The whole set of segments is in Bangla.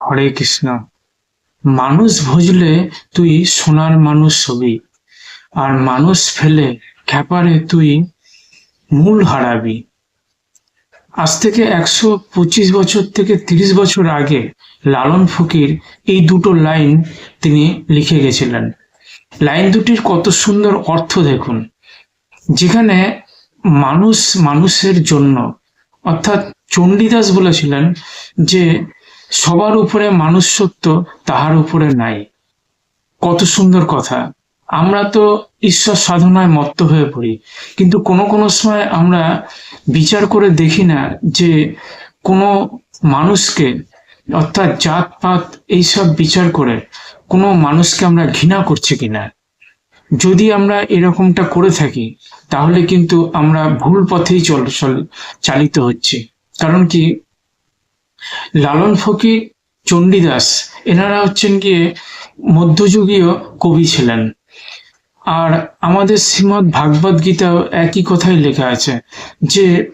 হরে কৃষ্ণ। মানুষ ভজলে তুই সোনার মানুষ হবি, আর মানুষ ফেলে খ্যাপারে তুই মূল হারাবি। আজ থেকে একশো পঁচিশ বছর থেকে তিরিশ বছর আগে লালন ফকির এই দুটো লাইন তিনি লিখে গেছিলেন। লাইন দুটির কত সুন্দর অর্থ দেখুন। যেখানে মানুষ মানুষের জন্য, অর্থাৎ চণ্ডীদাস বলেছিলেন যে সবার উপরে মানুষ সত্য তাহার উপরে নাই। কত সুন্দর কথা। আমরা তো ঈশ্বর সাধনায় মত্ত হয়ে পড়ি, কিন্তু কোনো কোনো সময় আমরা বিচার করে দেখি না যে কোনো মানুষকে, অর্থাৎ জাতপাত এইসব বিচার করে কোনো মানুষকে আমরা ঘৃণা করছি কিনা। যদি আমরা এরকমটা করে থাকি, তাহলে কিন্তু আমরা ভুল পথেই চল চল, চালিত হচ্ছি। কারণ কি? লালন ফকির, চণ্ডীদাস, এনারা হচ্ছেন গিয়ে মধ্যযুগীয় কবি ছিলেন। আর আমাদের শ্রীমৎ ভাগবত গীতাও একই কথাই লেখা আছে যে,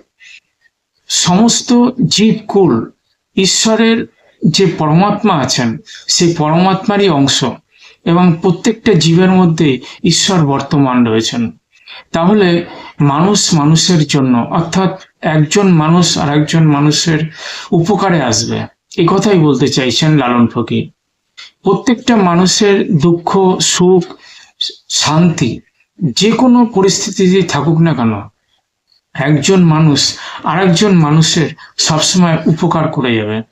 সমস্ত জীবকুল ঈশ্বরের যে পরমাত্মা আছেন, সেই পরমাত্মারই অংশ এবং প্রত্যেকটা জীবের মধ্যে ঈশ্বর বর্তমান রয়েছেন। তাহলে মানুষ মানুষের জন্য, অর্থাৎ একজন মানুষ আর একজন মানুষের উপকারে আসবে। এই কথাই বলতে চাইছেন লালন ফকির। প্রত্যেকটা মানুষের দুঃখ, সুখ, শান্তি যে কোনো পরিস্থিতিতে থাকুক না কেন, একজন মানুষ আর একজন মানুষের সবসময় উপকার করে যাবে।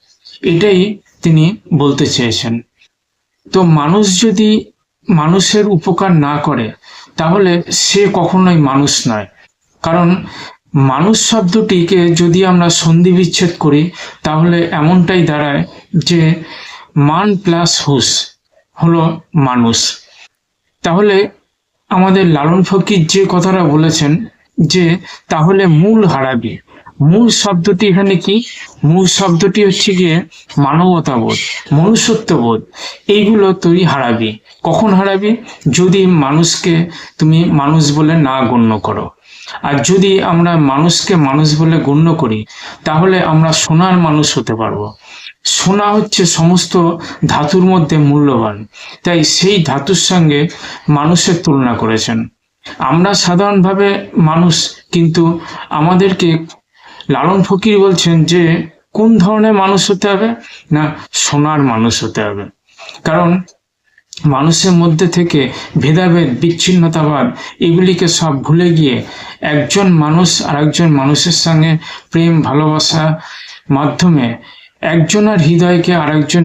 এটাই তিনি বলতে চেয়েছেন। তো মানুষ যদি মানুষের উপকার না করে, তাহলে সে কখনোই মানুষ নয়। কারণ মানুষ শব্দটিকে যদি আমরা সন্ধি বিচ্ছেদ করি, তাহলে এমনটাই দাঁড়ায় যে মান প্লাস হুস হলো মানুষ। তাহলে আমাদের লালন ফকির যে কথাটা বলেছেন যে, তাহলে মূল হারাবি। মূল শব্দটি এখানে কি? মূল শব্দটি হচ্ছে গিয়ে মানবতাবোধ, মনুষ্যত্ববোধ। এইগুলো তুই হারাবি। কখন হারাবি? যদি মানুষকে তুমি মানুষ বলে না গণ্য করো। আর যদি আমরা মানুষকে মানুষ বলে গণ্য করি, তাহলে আমরা সোনার মানুষ হতে পারব। সোনা হচ্ছে সমস্ত ধাতুর মধ্যে মূল্যবান। তাই সেই ধাতুর সঙ্গে মানুষের তুলনা করেছেন। আমরা সাধারণভাবে মানুষ, কিন্তু আমাদেরকে লালন ফকির বলছেন যে, কোন ধরনের মানুষ হতে হবে? না, সোনার মানুষ হতে হবে। কারণ মানুষের মধ্যে থেকে ভেদাভেদ, বিচ্ছিন্নতাবাদ, এগুলিকে সব ভুলে গিয়ে একজন মানুষ আর একজন মানুষের সঙ্গে প্রেম ভালোবাসা মাধ্যমে একজনের হৃদয়কে আরেকজন